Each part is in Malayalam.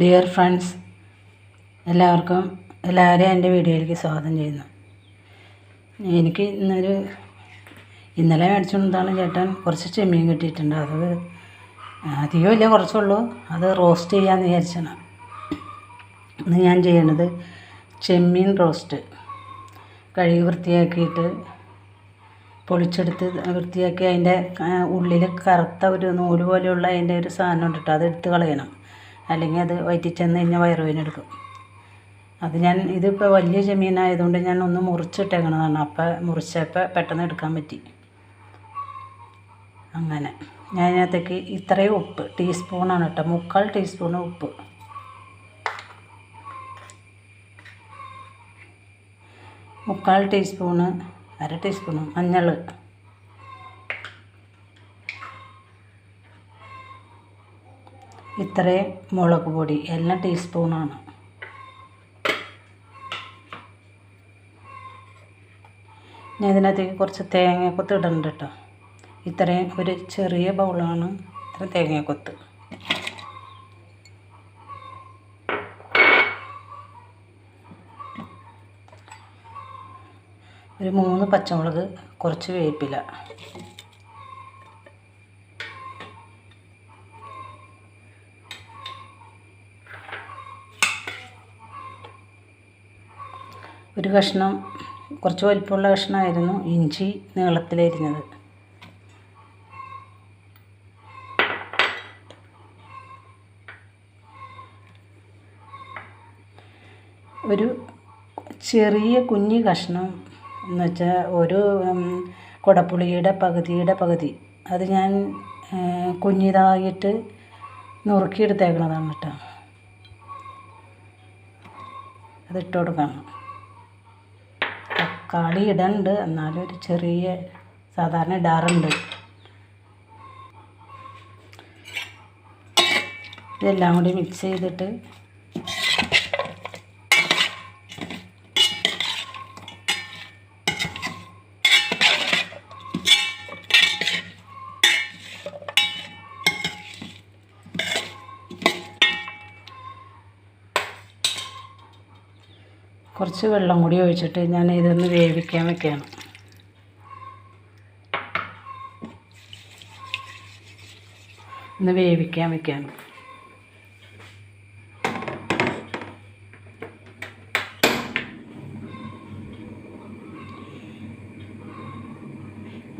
ഡിയർ ഫ്രണ്ട്സ് എല്ലാവർക്കും എല്ലാവരെയും എന്റെ വീഡിയോയിലേക്ക് സ്വാഗതം ചെയ്യുന്നു. എനിക്ക് ഇന്നൊരു ഇന്നലെ മേടിച്ചുകൊണ്ടാണ് ചേട്ടൻ കുറച്ച് ചെമ്മീൻ കിട്ടിയിട്ടുണ്ട്. അത് അധികമില്ല കുറച്ചുള്ളൂ. അത് റോസ്റ്റ് ചെയ്യാമെന്ന് വിചാരിച്ചാണ് ഇന്ന് ഞാൻ ചെയ്യണത് ചെമ്മീൻ റോസ്റ്റ് കഴുകി വൃത്തിയാക്കിയിട്ട് പൊളിച്ചെടുത്ത് വൃത്തിയാക്കി അതിന്റെ ഉള്ളിൽ കറുത്ത ഒരു നൂൽ പോലെയുള്ള അതിന്റെ ഒരു സാധനം ഉണ്ട് കേട്ടോ അത് എടുത്ത് കളയണം. അല്ലെങ്കിൽ അത് വയറ്റിൽ ചെന്ന് കഴിഞ്ഞാൽ വയറുവേദനെടുക്കും അത് ഞാൻ ഇതിപ്പോൾ വലിയ ചെമ്മീനായതുകൊണ്ട് ഞാൻ ഒന്ന് മുറിച്ചിട്ടേക്കണതാണ്. അപ്പം മുറിച്ചപ്പോൾ പെട്ടെന്ന് എടുക്കാൻ പറ്റി. അങ്ങനെ. ഞാൻ അതിനകത്തേക്ക് ഇത്രയും ഉപ്പ് ടീസ്പൂണാണ് കേട്ടോ. മുക്കാൽ ടീസ്പൂൺ ഉപ്പ്. മുക്കാൽ ടീസ്പൂണ് അര ടീസ്പൂണ് മഞ്ഞൾ. ഇത്രയും മുളക് പൊടി എല്ലാം ടീസ്പൂണാണ് ഞാൻ ഇതിനകത്തേക്ക് കുറച്ച് തേങ്ങക്കൊത്ത് ഇടുന്നുണ്ട് കേട്ടോ ഇത്രയും ഒരു ചെറിയ ബൗളാണ് ഇത്ര തേങ്ങക്കൊത്ത്. ഒരു മൂന്ന് പച്ചമുളക് കുറച്ച് വേപ്പില. ഒരു കഷ്ണം കുറച്ച് വലിപ്പമുള്ള കഷ്ണമായിരുന്നു ഇഞ്ചി നീളത്തിലരിഞ്ഞത് ഒരു ചെറിയ കുഞ്ഞ് കഷ്ണം എന്നുവെച്ചാൽ ഒരു കുടപ്പുളിയുടെ പകുതിയുടെ പകുതി. അത് ഞാൻ കുഞ്ഞിതായിട്ട് നുറുക്കിയെടുത്തേക്കണതാണ് കേട്ടോ. അതിട്ട് കൊടുക്കണം. തക്കാളി ഇടണ്ട്. എന്നാലും ഒരു ചെറിയ സാധാരണ ഇടാറുണ്ട്. ഇതെല്ലാം കൂടി മിക്സ് ചെയ്തിട്ട് വെള്ളം കൂടി ഒഴിച്ചിട്ട് ഞാൻ ഇതൊന്ന് വേവിക്കാൻ വെക്കുകയാണ്. ഒന്ന് വേവിക്കാൻ വെക്കുകയാണ്.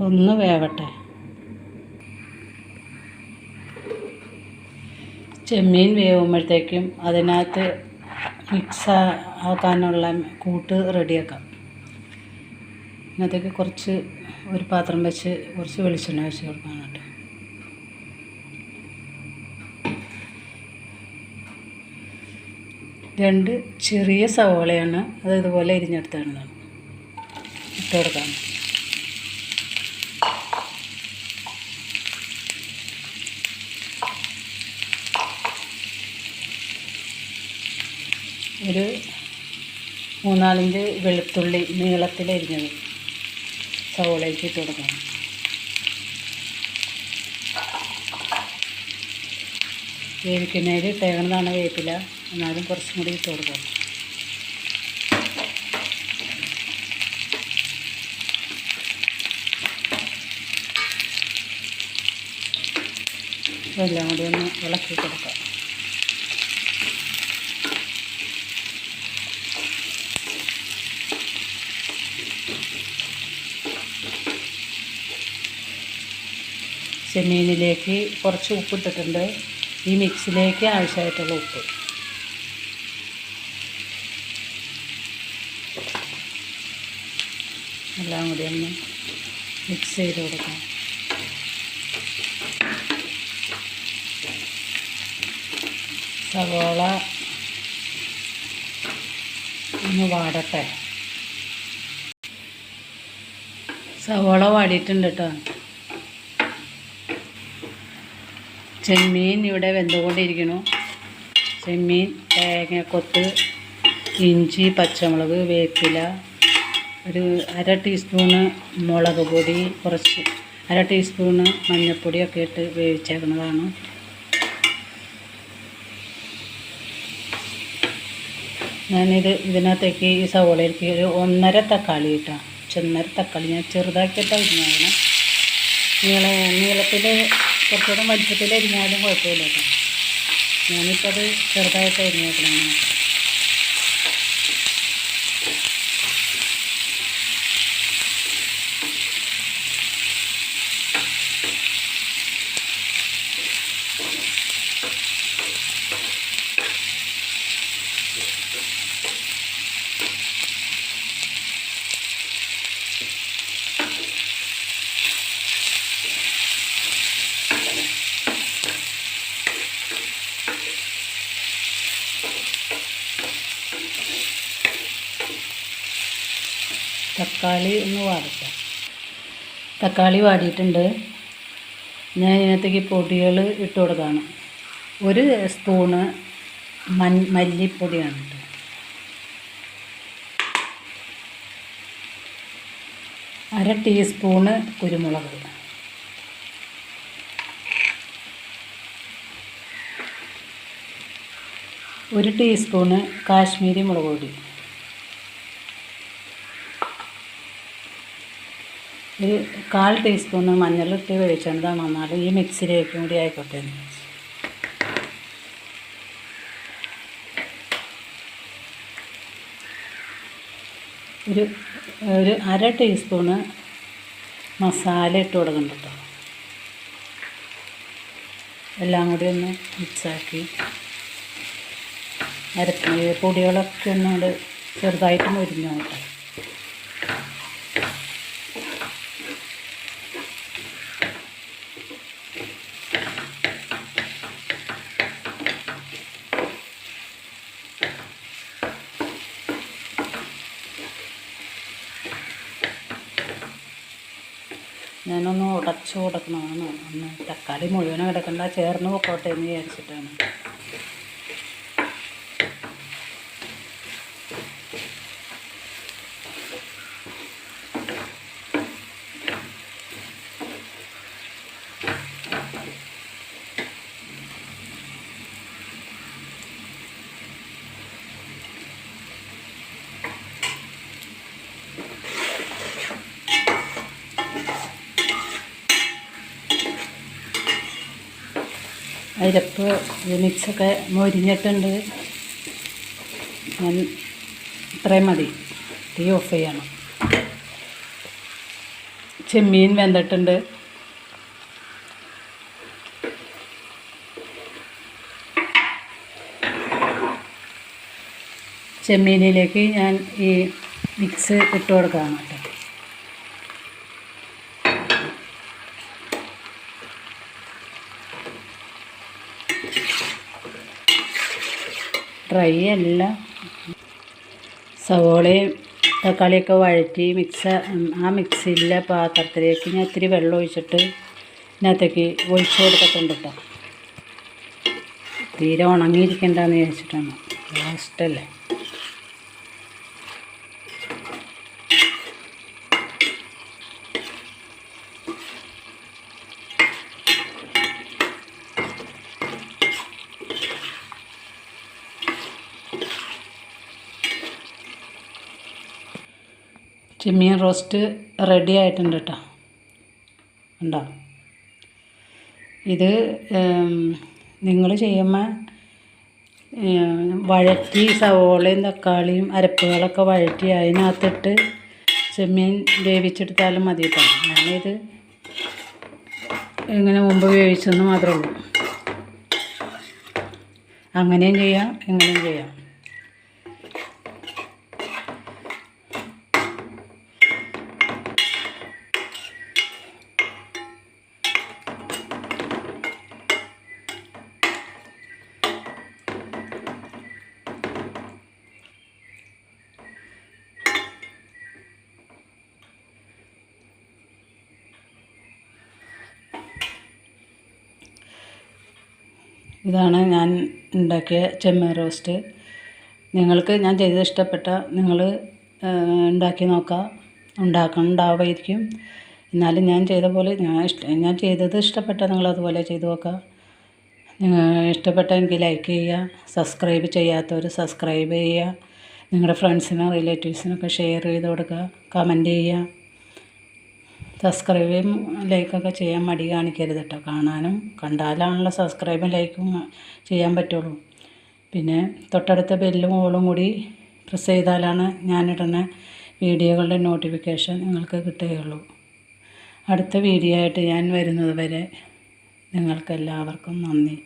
ഒന്ന് വേവട്ടെ. ചെമ്മീൻ വേവുമ്പോഴത്തേക്കും അതിനകത്ത് മിക്സ് ആക്കാനുള്ള കൂട്ട് റെഡിയാക്കാം. ഇതിനകത്തേക്ക് കുറച്ച് ഒരു പാത്രം വെച്ച് കുറച്ച് വെളിച്ചെണ്ണ വെച്ച് കൊടുക്കാനുണ്ട് രണ്ട് ചെറിയ സവോളയാണ് അത് ഇതുപോലെ ഇരിഞ്ഞെടുത്താണ് ഇട്ട് കൊടുക്കാം. ഒരു മൂന്നാലഞ്ച് വെളുത്തുള്ളി നീളത്തിലരിഞ്ഞത് സവോളയ്ക്ക് ഇട്ട് വേവിക്കുന്നതിൽ ഇട്ടേക്കണതാണ് വേപ്പില. എന്നാലും കുറച്ചും കൂടി ഇട്ട് കൊടുക്കണം. എല്ലാം കൂടി ഒന്ന് ഇളക്കി കൊടുക്കാം. ചെമ്മീനിലേക്ക് കുറച്ച് ഉപ്പിട്ടിട്ടുണ്ട്. ഈ മിക്സിലേക്ക് ആവശ്യമായിട്ടുള്ള ഉപ്പ്. എല്ലാം കൂടി ഒന്ന് മിക്സ് ചെയ്ത് കൊടുക്കാം. സവോള ഒന്ന് വാടട്ടെ. സവോള വാടിയിട്ടുണ്ട് കേട്ടോ. ചെമ്മീൻ ഇവിടെ വെന്തുകൊണ്ടിരിക്കുന്നു. ചെമ്മീൻ തേങ്ങക്കൊത്ത് ഇഞ്ചി പച്ചമുളക് വേപ്പില ഒരു അര ടീസ്പൂണ് മുളക് പൊടി കുറച്ച് അര ടീസ്പൂണ് മഞ്ഞൾപ്പൊടിയൊക്കെ ഇട്ട് വേവിച്ചേക്കുന്നതാണ്. ഞാനിത് ഇതിനകത്തേക്ക് ഈ സവോളയിലേക്ക് ഒരു ഒന്നര തക്കാളി ഇട്ടാം. ചെന്നര തക്കാളി. ഞാൻ ചെറുതാക്കിയിട്ടാണ് നീള നീളത്തിൽ കുറച്ചുകൂടെ വലിപ്പത്തിൽ അരിഞ്ഞാലും കുഴപ്പമില്ല കേട്ടോ. ഞാനിപ്പോൾ അത് ചെറുതായിട്ട് അരിഞ്ഞേക്കണം തക്കാളി ഒന്ന് വാടട്ടെ തക്കാളി വാടിയിട്ടുണ്ട്. ഞാൻ ഇതിനകത്തേക്ക് പൊടികൾ ഇട്ട് കൊടുക്കുകയാണ്. ഒരു സ്പൂണ് മൻ മല്ലിപ്പൊടിയാണ് അര ടീസ്പൂണ് കുരുമുളക്. ഒരു ടീസ്പൂണ് കാശ്മീരി മുളക് പൊടി. ഒരു കാൽ ടീസ്പൂണ് മഞ്ഞളിട്ട് വേവിച്ചതാണ് വന്നാൽ ഈ മിക്സിയിലേക്കും കൂടി ആയിക്കോട്ടെ. ഒരു ഒരു അര ടീസ്പൂണ് മസാല ഇട്ട് കൊടുക്കണം കേട്ടോ. എല്ലാം കൂടി ഒന്ന് മിക്സാക്കി ഈ പൊടികളൊക്കെ ഒന്നുകൂടെ ചെറുതായിട്ട് മൊരിഞ്ഞു ഞാനൊന്ന് ഉടച്ചു കൊടുക്കണമെന്ന് തക്കാളി മുഴുവനും കിടക്കണ്ട ചേർന്ന് പൊക്കോട്ടെ എന്ന് വിചാരിച്ചിട്ടാണ്. അരപ്പ് മിക്സൊക്കെ മൊരിഞ്ഞിട്ടുണ്ട്. ഞാൻ ഇത്രയും മതി. തീ ഓഫ് ചെയ്യണം. ചെമ്മീൻ വെന്തിട്ടുണ്ട്. ചെമ്മീനിലേക്ക് ഞാൻ ഈ മിക്സ് ഇട്ട് കൊടുക്കുകയാണ് കേട്ടോ. ഡ്രൈ അല്ല. സവോളയും തക്കാളിയൊക്കെ വഴറ്റി മിക്സ് ആ മിക്സിയിലെ പാത്രത്തിലേക്ക് ഞാൻ ഇത്തിരി വെള്ളം ഒഴിച്ചിട്ട് ഇതിനകത്തേക്ക് ഒഴിച്ചു കൊടുത്തിട്ടുണ്ട് കേട്ടോ തീരെ ഉണങ്ങിയിരിക്കണ്ടെന്ന് വിചാരിച്ചിട്ടാണ്. ലാസ്റ്റല്ലേ ചെമ്മീൻ റോസ്റ്റ് റെഡി ആയിട്ടുണ്ട് കേട്ടോ ഉണ്ടോ ഇത് നിങ്ങൾ ചെയ്യുമ്പോൾ വഴറ്റി സവോളയും തക്കാളിയും അരപ്പുകളൊക്കെ വഴറ്റി അതിനകത്തിട്ട് ചെമ്മീൻ വേവിച്ചെടുത്താലും മതി കേട്ടോ ഞാനിത് ഇങ്ങനെ മുമ്പ് വേവിച്ചെന്ന് മാത്രമേ ഉള്ളൂ. അങ്ങനെയും ചെയ്യാം ഇങ്ങനെയും ചെയ്യാം. ഇതാണ് ഞാൻ ഉണ്ടാക്കിയ ചെമ്മീൻ റോസ്റ്റ്. നിങ്ങൾക്ക് ഞാൻ ചെയ്തത് ഇഷ്ടപ്പെട്ട നിങ്ങൾ ഉണ്ടാക്കി നോക്കുക. ഉണ്ടാക്കണുണ്ടാവുമായിരിക്കും എന്നാലും ഞാൻ ചെയ്ത പോലെ ഞാൻ ഇഷ്ട ഞാൻ ചെയ്തത് ഇഷ്ടപ്പെട്ട നിങ്ങൾ അതുപോലെ ചെയ്ത് നോക്കുക. നിങ്ങൾ ഇഷ്ടപ്പെട്ട എനിക്ക് ലൈക്ക് ചെയ്യുക സബ്സ്ക്രൈബ് ചെയ്യാത്തവർ സബ്സ്ക്രൈബ് ചെയ്യുക. നിങ്ങളുടെ ഫ്രണ്ട്സിനും റിലേറ്റീവ്സിനൊക്കെ ഷെയർ ചെയ്ത് കൊടുക്കുക കമന്റ് ചെയ്യുക. സബ്സ്ക്രൈബും ലൈക്കൊക്കെ ചെയ്യാൻ മടി കാണിക്കരുത് കേട്ടോ കാണാനും കണ്ടാലാണല്ലോ സബ്സ്ക്രൈബും ലൈക്കും ചെയ്യാൻ പറ്റുള്ളൂ. പിന്നെ തൊട്ടടുത്ത ബെല്ലും ഓളും കൂടി പ്രസ് ചെയ്താലാണ് ഞാനിടുന്ന വീഡിയോകളുടെ നോട്ടിഫിക്കേഷൻ നിങ്ങൾക്ക് കിട്ടുകയുള്ളൂ. അടുത്ത വീഡിയോ ആയിട്ട് ഞാൻ വരുന്നത് വരെ നിങ്ങൾക്കെല്ലാവർക്കും നന്ദി.